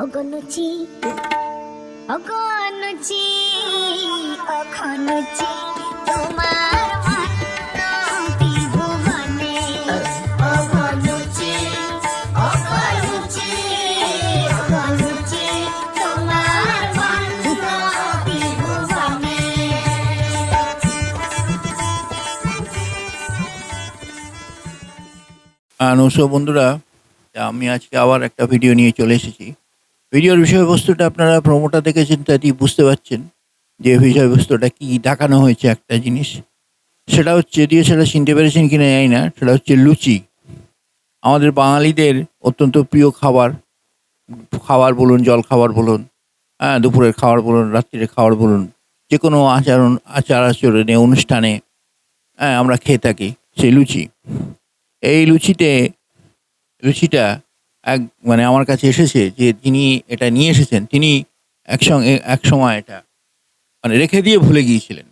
অগনুচি অগনুচি অখনুচি তোমার আর নমস্কার বন্ধুরা। আমি আজকে আবার একটা ভিডিও নিয়ে চলে এসেছি। ভিডিওর বিষয়বস্তুটা আপনারা প্রমোটা দেখেছেন তাই বুঝতে পারছেন যে বিষয়বস্তুটা কি দেখানো হয়েছে একটা জিনিস। সেটা হচ্ছে দিয়ে সেটা চিনতে পেরেছেন কিনা জানি না, সেটা হচ্ছে লুচি। আমাদের বাঙালিদের অত্যন্ত প্রিয় খাবার খাবার বলুন, জল খাবার বলুন হ্যাঁ দুপুরের খাবার বলুন, রাত্রির খাবার বলুন যে কোনো আচরণ আচার আচরণে, অনুষ্ঠানে হ্যাঁ আমরা খেয়ে থাকি, সেই লুচি। এই লুচিতে, লুচিটা এক মানে আমার কাছে এসেছে যে যিনি এটা নিয়ে এসেছেন, তিনি একসঙ্গে, এক সময় এটা মানে রেখে দিয়ে ভুলে গিয়েছিলেন।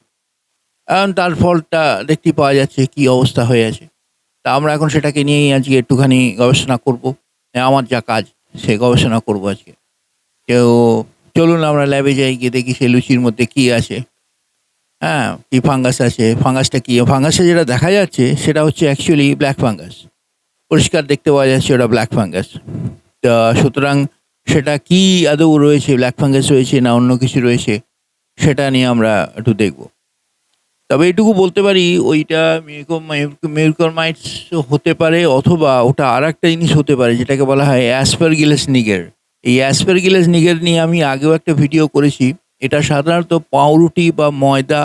এখন তার ফলটা দেখতে পাওয়া যাচ্ছে কি অবস্থা হয়ে আছে। তা আমরা এখন সেটাকে নিয়েই আজকে একটুখানি গবেষণা করব। আমার যা কাজ, সে গবেষণা করব আজকে। কেউ, চলুন আমরা ল্যাবে যাই, গিয়ে দেখি সেই লুচির মধ্যে কি আছে। হ্যাঁ কি ফাঙ্গাস আছে ফাঙ্গাসটা কী? ফাঙ্গাসে যেটা দেখা যাচ্ছে, সেটা হচ্ছে অ্যাকচুয়ালি ব্ল্যাক ফাঙ্গাস পরিষ্কার দেখতে পাওয়া যাচ্ছে ওটা ব্ল্যাক ফাঙ্গাস সুতরাং সেটা কি আদৌ রয়েছে ব্ল্যাক ফাঙ্গাস রয়েছে না অন্য কিছু রয়েছে, সেটা নিয়ে আমরা একটু দেখব। তবে এটুকু বলতে পারি, ওইটা মিউকোমাইটস হতে পারে অথবা ওটা আর একটা জিনিস হতে পারে, যেটাকে বলা হয় অ্যাসপারগিলাস নিগের এই অ্যাসপারগিলাস নিগের নিয়ে আমি আগেও একটা ভিডিও করেছি। এটা সাধারণত পাউরুটি বা ময়দা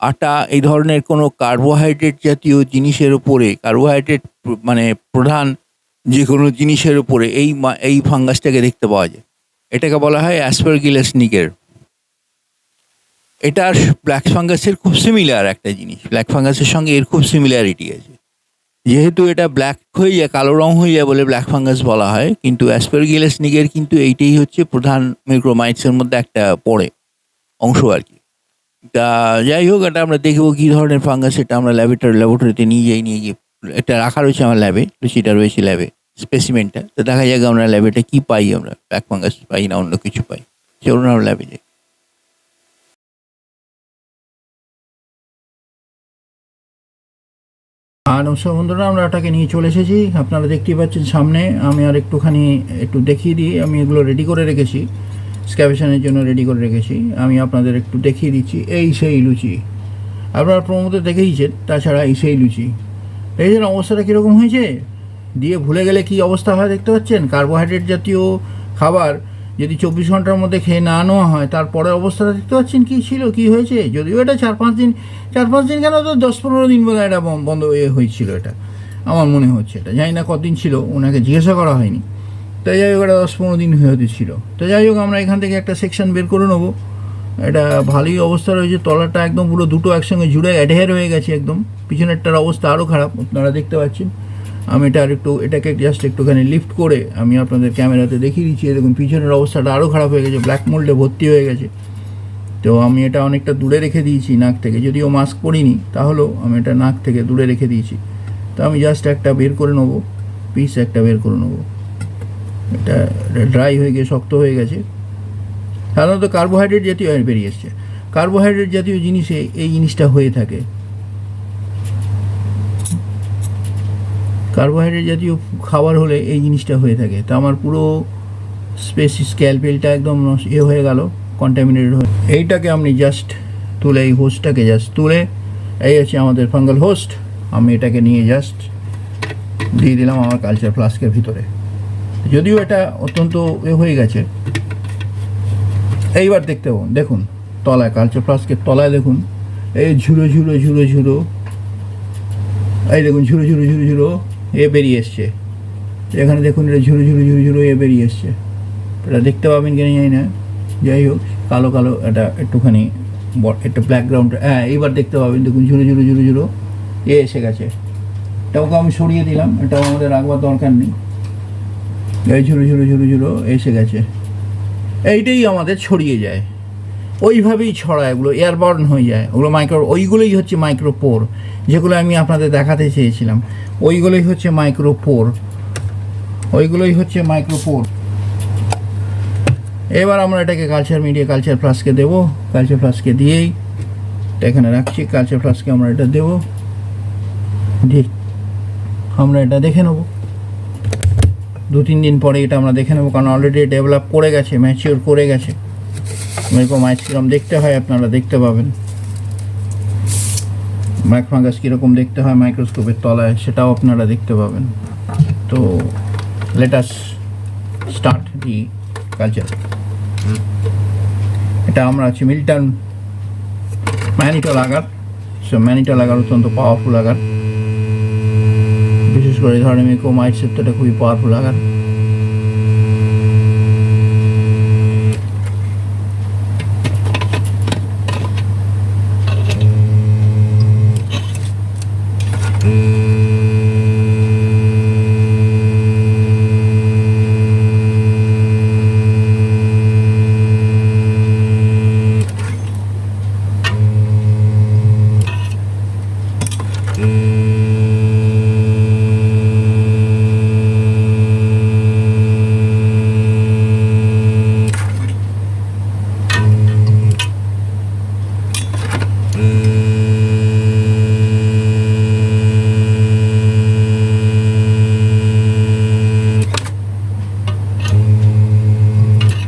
আটা, এই ধরনের কোনো কার্বোহাইড্রেট জাতীয় জিনিসের উপরে কার্বোহাইড্রেট মানে প্রধান যে কোনো জিনিসের উপরে এই এই ফাঙ্গাসটাকে দেখতে পাওয়া যায়। এটাকে বলা হয় অ্যাসপারগিলাস নিগের এটা ব্ল্যাক ফাঙ্গাসের খুব সিমিলার একটা জিনিস। ব্ল্যাক ফাঙ্গাসের সঙ্গে এর খুব সিমিলারিটি আছে। যেহেতু এটা ব্ল্যাক হয়ে যায়, কালো রং হয়ে যায় বলে ব্ল্যাক ফাঙ্গাস বলা হয়, কিন্তু অ্যাসপারগিলাস নিগের কিন্তু এইটাই হচ্ছে প্রধান মিক্রোমাইটসের মধ্যে একটা পড়ে অংশ আর কি। যাই হোক, এটা আমরা দেখব কী ধরনের ফাঙ্গাস এটা আমরা ল্যাবরেটরি ল্যাবরেটরিতে নিয়ে যাই, নিয়ে গিয়ে এটা রাখা রয়েছে আমার ল্যাবে লুচিটা রয়েছে ল্যাবে স্পেসিমেন্টটা তো দেখা যাক আমরা ল্যাবেটা কী পাই আমরা ব্ল্যাক ফাঙ্গাস পাই না, অন্য কিছু পাই। চলুন আমরা ল্যাবে যাই। আর নমস্কার বন্ধুরা, আমরা ওটাকে নিয়ে চলে এসেছি। আপনারা দেখতেই পাচ্ছেন সামনে, আমি আর একটুখানি একটু দেখিয়ে দিই, আমি এগুলো রেডি করে রেখেছি। স্ক্যাভেশনের জন্য রেডি করে রেখেছি। আমি আপনাদের একটু দেখিয়ে দিচ্ছি, এই সেই লুচি। আপনারা প্রমোতে দেখেইছেন, তাছাড়া এই সেই লুচি। যে অবস্থাটা কীরকম হয়েছে? দিয়ে ভুলে গেলে কি অবস্থা হয় দেখতে পাচ্ছেন? কার্বোহাইড্রেট জাতীয় খাবার যদি চব্বিশ ঘণ্টার মধ্যে খেয়ে না নেওয়া হয় তারপরে অবস্থাটা দেখতে পাচ্ছেন কী ছিল, কি হয়েছে? যদিও এটা চার পাঁচ দিন, চার পাঁচ দিন কেন তো দশ পনেরো দিন বোধ এটা বন্ধ- হয়ে হয়েছিল এটা। আমার মনে হচ্ছে এটা। জানি না কতদিন ছিল, ওনাকে জিজ্ঞাসা করা হয়নি। তো যাই হোক এটা দশ পনেরো দিন হতে ছিল। তো যাই হোক, আমরা এখান থেকে একটা সেকশন বের করে নেব। এটা ভালোই অবস্থা রয়েছে, তলাটা একদম পুরো দুটো একসঙ্গে জুড়ে অ্যাডহের হয়ে গেছে একদম। পিছনেরটার অবস্থা আরও খারাপ, আপনারা দেখতে পাচ্ছেন। আমি এটা আর একটু, এটাকে জাস্ট একটুখানি লিফট করে আমি আপনাদের ক্যামেরাতে দেখিয়ে দিচ্ছি। দেখুন, পিছনের অবস্থাটা আরও খারাপ হয়ে গেছে ব্ল্যাক মোল্ডে ভর্তি হয়ে গেছে। তো আমি এটা অনেকটা দূরে রেখে দিয়েছি নাক থেকে। যদিও মাস্ক পরিনি, তাহলেও আমি এটা নাক থেকে দূরে রেখে দিয়েছি। তো আমি জাস্ট একটা বের করে নেব পিস একটা বের করে নেব। এটা ড্রাই হয়ে গিয়ে শক্ত হয়ে গেছে। সাধারণত কার্বোহাইড্রেট জাতীয় বেরিয়ে এসছে। কার্বোহাইড্রেট জাতীয় জিনিসে এই জিনিসটা হয়ে থাকে। কার্বোহাইড্রেট জাতীয় খাবার হলে এই জিনিসটা হয়ে থাকে। তো আমার পুরো স্পেস স্ক্যালপেলটা একদম এ হয়ে গেল কন্টামিনেটেড হয়ে এইটাকে আপনি জাস্ট তুলে, এই হোস্টটাকে জাস্ট তুলে, এই হচ্ছে আমাদের ফাঙ্গাল হোস্ট আমি এটাকে নিয়ে জাস্ট দিয়ে দিলাম আমার কালচার ফ্লাস্কের ভিতরে। যদিও এটা অত্যন্ত হয়ে গেছে এইবার দেখতে দেখুন তলায় কালচার ফ্লাস্কের তলায় দেখুন এই ঝুড়ো ঝুড়ো ঝুড়ো ঝুড়ো এই দেখুন ঝুড়ো ঝুড়ো ঝুড়ো ঝুড়ো এ বেরিয়ে এসছে এখানে দেখুন এটা ঝুড়ো ঝুড়ো ঝুড়ো ঝুড়ো এ বেরিয়ে এসছে এটা দেখতে পাবেন কিনা জানি না যাই হোক কালো কালো এটা একটুখানি একটু ব্যাকগ্রাউন্ড হ্যাঁ এইবার দেখতে পাবেন দেখুন ঝুড়ো ঝুড়ো ঝুড়ো ঝুড়ো এ এসে গেছে এটাকে আমি সরিয়ে দিলাম এটাও আমাদের রাখবার দরকার নেই এই ঝুড়ো ঝুড়ো ঝুড়ো ঝুড়ো এসে গেছে। এইটাই আমাদের ছড়িয়ে যায়। ওইভাবেই ছড়ায় এগুলো এয়ারবর্ন হয়ে যায়। ওগুলো মাইক্রো ওইগুলোই হচ্ছে মাইক্রোপোর যেগুলো আমি আপনাদের দেখাতে চেয়েছিলাম। ওইগুলোই হচ্ছে মাইক্রোপোর ওইগুলোই হচ্ছে মাইক্রোপোর এবার আমরা এটাকে কালচার মিডিয়া কালচার ফ্লাস্কে দেবো। কালচার ফ্লাস্কে দিয়েই এটা এখানে রাখছি। কালচার ফ্লাস্কে আমরা এটা দেবো। দিয়ে আমরা এটা দেখে নেব। দু তিন দিন পরে এটা আমরা দেখে নেব, কারণ অলরেডি ডেভেলপ করে গেছে ম্যাচিওর করে গেছে। এরকম আইস কীরকম দেখতে হয়, আপনারা দেখতে পাবেন। মাইক্রোফাঙ্গাস কীরকম দেখতে হয় মাইক্রোস্কোপের তলায়, সেটাও আপনারা দেখতে পাবেন। তো লেটাস স্টার্ট দি কালচার এটা আমরা আছি মিল্টন ম্যানিটো লাগার সো ম্যানিটো লাগার অত্যন্ত পাওয়ারফুল আগার। বিশেষ করে এই ধরনের মিক্রোমাইট সেপ্টারটা খুবই পাওয়ারফুল আগার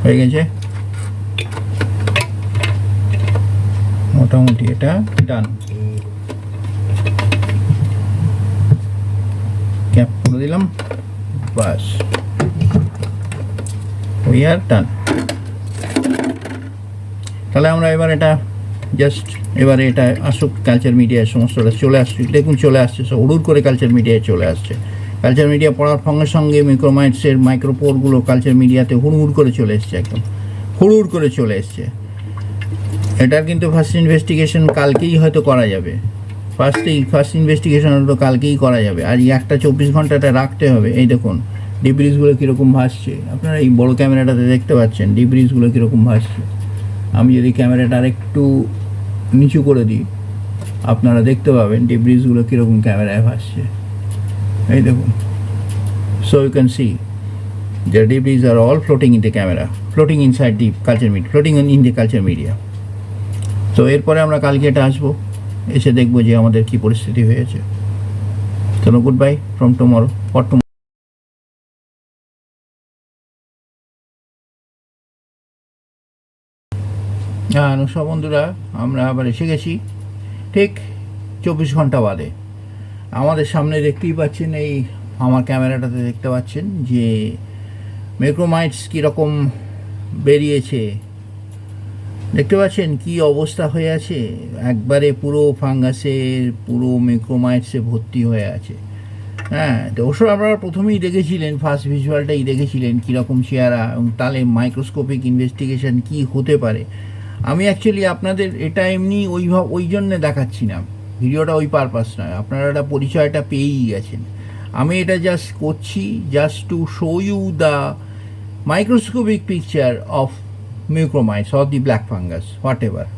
হয়ে গেছে মোটামুটি এটা ডান ক্যাপ করে দিলাম। বাস উই আর ডান তাহলে আমরা এবার এটা জাস্ট এবারে এটা আসুক কালচার মিডিয়ায় সমস্তটা চলে আসছে। দেখুন চলে আসছে, সব হুড়ুর করে কালচার মিডিয়ায় চলে আসছে। কালচার মিডিয়া পড়ার সঙ্গে সঙ্গে মাইক্রোমাইটসের মাইক্রোপোরগুলো কালচার মিডিয়াতে হুড়হুড় করে চলে এসছে একদম। হুড়হুড় করে চলে এসছে। এটার কিন্তু ফার্স্ট ইনভেস্টিগেশন কালকেই হয়তো করা যাবে। ফার্স্টেই ফার্স্ট ইনভেস্টিগেশন হয়তো কালকেই করা যাবে। আর একটা চব্বিশ ঘন্টাটা রাখতে হবে। এই দেখুন ডিব্রিজগুলো কীরকম ভাসছে। আপনারা এই বড় ক্যামেরাটাতে দেখতে পাচ্ছেন ডিব্রিজগুলো কীরকম ভাসছে। আমি যদি ক্যামেরাটা আরেকটু নিচু করে দিই আপনারা দেখতে পাবেন ডিব্রিজগুলো কীরকম ক্যামেরায় ভাসছে। এই দেখুন so you can see the debris are all floating in the camera floating inside culture media floating in, in the culture media তো এরপরে আমরা কালকে এটা আসব, এসে দেখব যে আমাদের কি পরিস্থিতি হয়েছে। চলো good bye from tomorrow for হ্যাঁ নমস্কার বন্ধুরা, আমরা আবার এসে গেছি ঠিক চব্বিশ ঘণ্টা বাদে। আমাদের সামনে দেখতেই পাচ্ছেন এই, আমার ক্যামেরাটাতে দেখতে পাচ্ছেন যে মেক্রোমাইটস কীরকম বেরিয়েছে। দেখতে পাচ্ছেন কি অবস্থা হয়ে আছে? একবারে পুরো ফাঙ্গাসের পুরো মেক্রোমাইটসে ভর্তি হয়ে আছে। হ্যাঁ তো অবশ্য আপনারা প্রথমেই দেখেছিলেন ফার্স্ট ভিজুয়ালটাই দেখেছিলেন কীরকম চেহারা এবং তাহলে মাইক্রোস্কোপিক ইনভেস্টিগেশন কি হতে পারে। আমি অ্যাকচুয়ালি আপনাদের এটা এমনি ওই ওই জন্যে দেখাচ্ছি না। ভিডিওটা ওই পারপাস নয়, আপনারা একটা পরিচয়টা পেয়েই গেছেন। আমি এটা জাস্ট করছি just to show you the microscopic picture of micromites of the black fungus whatever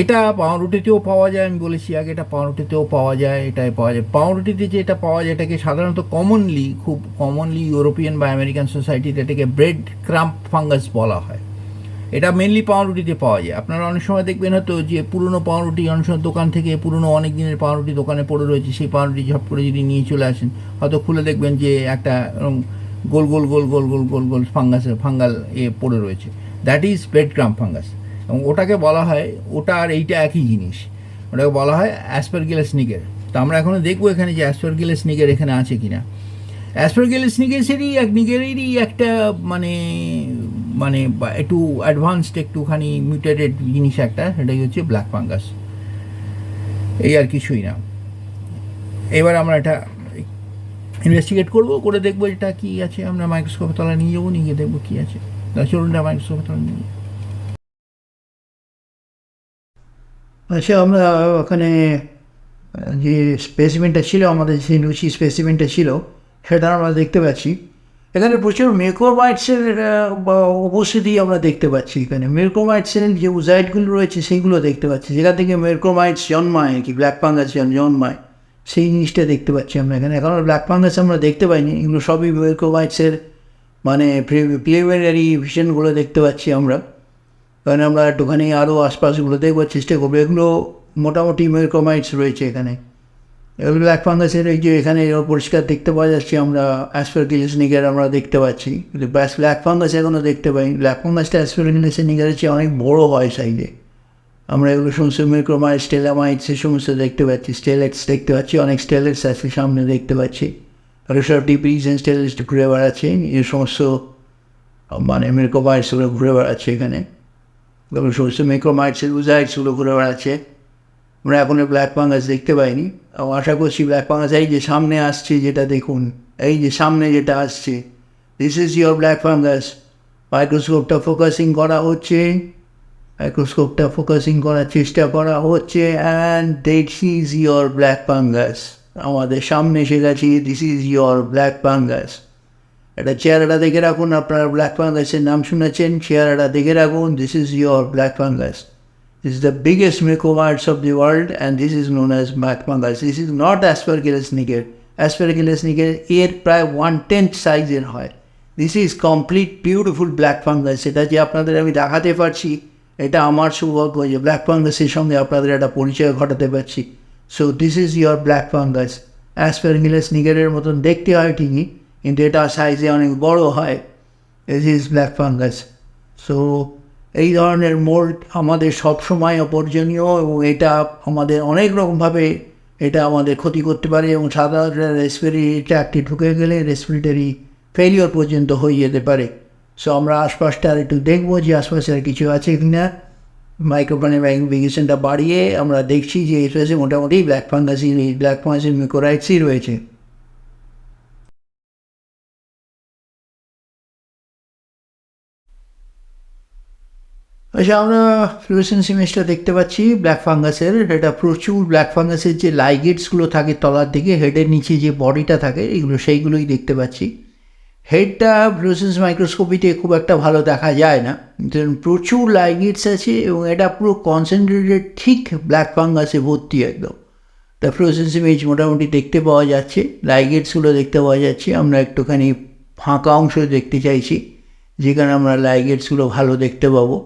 এটা পাউরুটিতেও পাওয়া যায়, আমি বলেছি আগে, এটা পাউরুটিতেও পাওয়া যায়, এটাই পাওয়া যায়। পাউরুটিতে যে এটা পাওয়া যায়, এটাকে সাধারণত কমনলি খুব কমনলি ইউরোপিয়ান বা আমেরিকান সোসাইটিতে এটাকে ব্রেড ক্রাম্প ফাঙ্গাস বলা হয়। এটা মেনলি পাউরুটিতে পাওয়া যায়। আপনারা অনেক সময় দেখবেন হয়তো যে পুরনো পাউরুটি, অনেক সময় দোকান থেকে পুরনো অনেক দিনের পাউরুটি দোকানে পড়ে রয়েছে, সেই পাউরুটি ঝপ করে যদি নিয়ে চলে আসেন, হয়তো খুলে দেখবেন যে একটা গোল গোল গোল গোল গোল গোল গোল ফাঙ্গাসের ফাঙ্গাল এ পড়ে রয়েছে। That is bread crumb fungus এবং ওটাকে বলা হয়, ওটা আর এইটা একই জিনিস। ওটাকে বলা হয় অ্যাসপারগিলাস নিগের তো আমরা এখনও দেখব এখানে যে অ্যাসপারগিলাস নিগের এখানে আছে কিনা। অ্যাসপারগিলাস নিগেসেরই এক নিগেরেরই একটা মানে মানে একটু অ্যাডভান্সড একটুখানি মিউটেটেড জিনিস একটা, সেটাই হচ্ছে ব্ল্যাক ফাঙ্গাস এই আর কিছুই না। এবার আমরা এটা ইনভেস্টিগেট করব, করে দেখব এটা কি আছে। আমরা মাইক্রোস্কোপে তলা নিয়ে যাব, নিয়ে গিয়ে দেখব কী আছে। চলুন না মাইক্রোস্কোপে তলা আচ্ছা আমরা ওখানে যে স্পেসিমেন্টটা ছিল আমাদের যে লুচি স্পেসিমেন্টটা ছিল সেটা আমরা দেখতে পাচ্ছি? এখানে প্রচুর মেকোমাইটসের উপস্থিতি আমরা দেখতে পাচ্ছি এখানে। মেরকোমাইটসের যে উজাইটগুলো রয়েছে, সেইগুলো দেখতে পাচ্ছি। যেখান থেকে মেরকোমাইটস জন্মায় কি ব্ল্যাক পাঙ্গাস জন্মায়, সেই জিনিসটা দেখতে পাচ্ছি আমরা এখানে। এখন ব্ল্যাক পাঙ্গাস আমরা দেখতে পাইনি, এগুলো সবই মেরকোমাইটসের মানে প্রিলিমিনারি ভিশনগুলো দেখতে পাচ্ছি আমরা। কারণ আমরা একটুখানি আরও আশপাশগুলো দেখবার চেষ্টা করব। এগুলো মোটামুটি মেরকোমাইটস রয়েছে এখানে। এগুলো ব্ল্যাক ফাঙ্গাসের এই যে এখানে পরিষ্কার দেখতে পাওয়া যাচ্ছে আমরা অ্যাসপারগিলিস নিগার আমরা দেখতে পাচ্ছি। কিন্তু ব্ল্যাক ফাঙ্গাস এখনও দেখতে পাই ব্ল্যাক ফাঙ্গাসটা অ্যাসপারগিলিস নিগারের চেয়ে অনেক বড় হয় সাইডে আমরা এগুলো সমস্ত মিক্রোমাইট স্টেলামাইট সে সমস্ত দেখতে পাচ্ছি। স্টেলেটস দেখতে পাচ্ছি, অনেক স্টেলেটস আছে সামনে দেখতে পাচ্ছি। সব ডিপিস অ্যান্ড ঘুরে বেড়াচ্ছে এই সমস্ত মানে মিক্রোমাইটসগুলো ঘুরে বেড়াচ্ছে এখানে। এগুলো সমস্ত মিক্রোমাইটস উজাইটসগুলো ঘুরে বেড়াচ্ছে। আমরা এখনও ব্ল্যাক পাঙ্গাস দেখতে পাইনি। এবং আশা করছি ব্ল্যাক পাঙ্গাস এই যে সামনে আসছে যেটা দেখুন, এই যে সামনে যেটা আসছে this is your black fungus মাইক্রোস্কোপটা focusing করা হচ্ছে। মাইক্রোস্কোপটা ফোকাসিং করার চেষ্টা করা হচ্ছে and this is your black fungus আমাদের সামনে এসে গেছি this is your black fungus এটা চেহারাটা দেখে রাখুন, আপনার ব্ল্যাক ফাঙ্গাসের নাম শুনেছেন, চেহারাটা দেখে রাখুন this is your black fungus This is the biggest mycovirus of the world, and this is known as fungus. This is not aspergillus niger. Aspergillus niger এর প্রায় ওয়ান টেন্থ সাইজের হয়। This is complete beautiful black fungus সেটা যে আপনাদের আমি দেখাতে পারছি, এটা আমার সৌভাগ্য যে ব্ল্যাক ফাঙ্গাসের সঙ্গে আপনাদের একটা পরিচয় ঘটাতে পারছি। So this is your black fungus Aspergillus নিগারের মতন দেখতে হয় ঠিকই, কিন্তু এটা সাইজে অনেক বড় হয়। This is black fungus so এই ধরনের মোল্ড আমাদের সবসময় অপরজনীয় এবং এটা আমাদের অনেক রকমভাবে এটা আমাদের ক্ষতি করতে পারে এবং সাধারণ রেসপিরেটরি ট্র্যাকটি ঢুকে গেলে রেসপিরেটরি ফেলিওর পর্যন্ত হয়ে যেতে পারে। সো আমরা আশপাশটা আর একটু দেখব যে আশপাশে কিছু আছে কি না মাইক্রোফোনে ম্যাগনিফিকেশনটা বাড়িয়ে আমরা দেখছি যে এসে মোটামুটি ব্ল্যাক ফাঙ্গাসই ব্ল্যাক ফাঙ্গাসের মিকোরাইটসই রয়েছে। আচ্ছা আমরা ফ্লুরেসেন্স ইমেজটা দেখতে পাচ্ছি ব্ল্যাক ফাঙ্গাসের এটা প্রচুর ব্ল্যাক ফাঙ্গাসের যে লাইগেটসগুলো থাকে তলার দিকে হেডের নিচে যে বডিটা থাকে, এগুলো সেইগুলোই দেখতে পাচ্ছি। হেডটা ফ্লুসেন্স মাইক্রোস্কোপিতে খুব একটা ভালো দেখা যায় না। প্রচুর লাইগিটস আছে এবং এটা পুরো কনসেন্ট্রেটেড ঠিক ব্ল্যাক ফাঙ্গাসে ভর্তি একদম। তা ফ্লুসেন্স ইমেজ মোটামুটি দেখতে পাওয়া যাচ্ছে লাইগেটসগুলো দেখতে পাওয়া যাচ্ছে। আমরা একটুখানি ফাঁকা অংশ দেখতে চাইছি, যেখানে আমরা লাইগেটসগুলো ভালো দেখতে পাবো।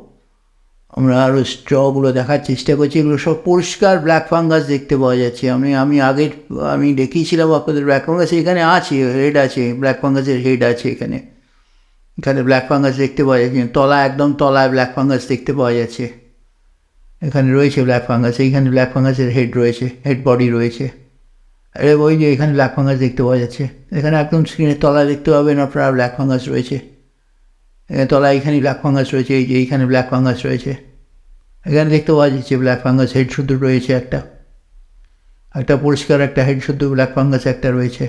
আমরা আরও স্ট্রগুলো দেখার চেষ্টা করছি, এগুলো সব পরিষ্কার ব্ল্যাক ফাঙ্গাস দেখতে পাওয়া যাচ্ছে। আমি আমি আগের, আমি দেখিয়েছিলাম আপনাদের ব্ল্যাক ফাঙ্গাস, এখানে আছে হেড আছে, ব্ল্যাক ফাঙ্গাসের হেড আছে এখানে। এখানে ব্ল্যাক ফাঙ্গাস দেখতে পাওয়া যাচ্ছে তলা একদম তলায় ব্ল্যাক ফাঙ্গাস দেখতে পাওয়া যাচ্ছে। এখানে রয়েছে ব্ল্যাক ফাঙ্গাস, এইখানে ব্ল্যাক ফাঙ্গাসের হেড রয়েছে হেড বডি রয়েছে। আরে ওই যে এখানে ব্ল্যাক ফাঙ্গাস দেখতে পাওয়া যাচ্ছে। এখানে একদম স্ক্রিনের তলায় দেখতে পাবেন আপনারা ব্ল্যাক ফাঙ্গাস রয়েছে। তলায় এখানে ব্ল্যাক ফাঙ্গাস রয়েছে, এই যে এইখানে ব্ল্যাক ফাঙ্গাস রয়েছে। এখানে দেখতে পাওয়া যাচ্ছে ব্ল্যাক ফাঙ্গাস হেড শুদ্ধ রয়েছে একটা। একটা পরিষ্কার, একটা হেড শুদ্ধ ব্ল্যাক ফাঙ্গাস একটা রয়েছে।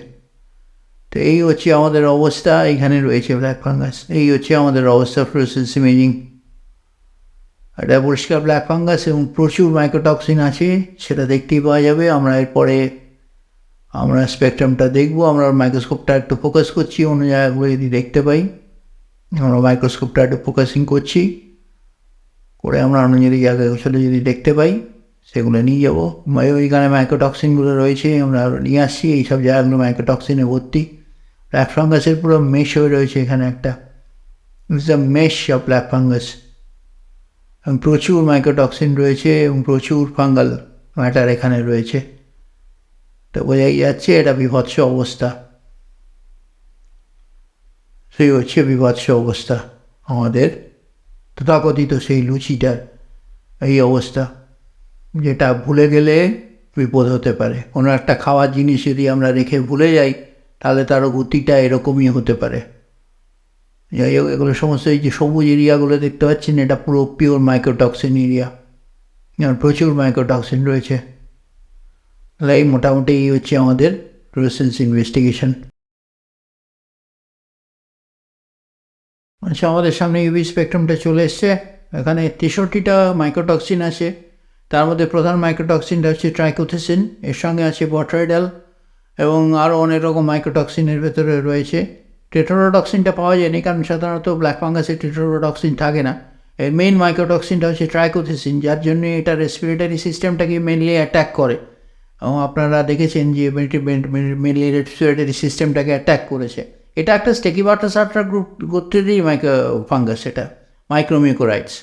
তো এই হচ্ছে আমাদের অবস্থা, এইখানে রয়েছে ব্ল্যাক ফাঙ্গাস এই হচ্ছে আমাদের অবস্থা ফ্লোসেন্স ইমেজিং একটা পরিষ্কার ব্ল্যাক ফাঙ্গাস এবং প্রচুর মাইক্রোটক্সিন আছে, সেটা দেখতেই পাওয়া যাবে। আমরা এরপরে, আমরা স্পেকট্রামটা দেখব, আমরা মাইক্রোস্কোপটা একটু ফোকাস করছি, অন্য জায়গাগুলো যদি দেখতে পাই। আমরা মাইক্রোস্কোপটা একটু ফোকাসিং করছি, করে আমরা অন্য যদি জায়গায় সেটা যদি দেখতে পাই, সেগুলো নিয়ে যাব। ওইখানে মাইক্রোটক্সিনগুলো রয়েছে, আমরা নিয়ে আসছি, এইসব জায়গাগুলো মাইক্রোটক্সিনে ভর্তি। ব্ল্যাক ফাঙ্গাসের পুরো মেশ হয়ে রয়েছে এখানে একটা। It's the mesh of black fungus এবং প্রচুর মাইক্রোটক্সিন রয়েছে এবং প্রচুর ফাঙ্গাল ম্যাটার এখানে রয়েছে। তো বোঝাই যাচ্ছে এটা বিভৎস অবস্থা। সেই হচ্ছে বিভৎস অবস্থা আমাদের। তথাকথিত সেই লুচিটার এই অবস্থা, যেটা ভুলে গেলে বিপদ হতে পারে। কোনো একটা খাওয়ার জিনিস যদি আমরা রেখে ভুলে যাই, তাহলে তারও গতিটা এরকমই হতে পারে। যাই হোক, এগুলো সমস্ত এই যে সবুজ এরিয়াগুলো দেখতে পাচ্ছেন, এটা পুরো পিওর মাইক্রোটক্সিন এরিয়া যেমন প্রচুর মাইক্রোটক্সিন রয়েছে। তাহলে এই মোটামুটি এই হচ্ছে আমাদের ফ্লুরেসেন্স ইনভেস্টিগেশন আচ্ছা আমাদের সামনে ইউভি স্পেকট্রামটা চলে এসছে এখানে তেষট্টিটা মাইক্রোটক্সিন আছে তার মধ্যে প্রধান মাইক্রোটক্সিনটা হচ্ছে ট্রাইকোথেসিন এর সঙ্গে আছে বট্রাইডাল এবং আরও অনেক রকম মাইক্রোটক্সিনের ভেতরে রয়েছে টেট্রোডক্সিনটা পাওয়া যায়নি কারণ সাধারণত ব্ল্যাক ফাঙ্গাসে টেট্রোডক্সিন থাকে না এর মেইন মাইক্রোটক্সিনটা হচ্ছে ট্রাইকোথেসিন যার জন্য এটা রেসপিরেটরি সিস্টেমটাকে মেনলি অ্যাটাক করে এবং আপনারা দেখেছেন যে মেনলি রেসপিরেটরি সিস্টেমটাকে অ্যাটাক করেছে এটা একটা স্টেকিবাটাসাটা গ্রুপ গোত্রেরই মাইক্রো ফাঙ্গাস এটা মাইক্রোমিউকোরাইটস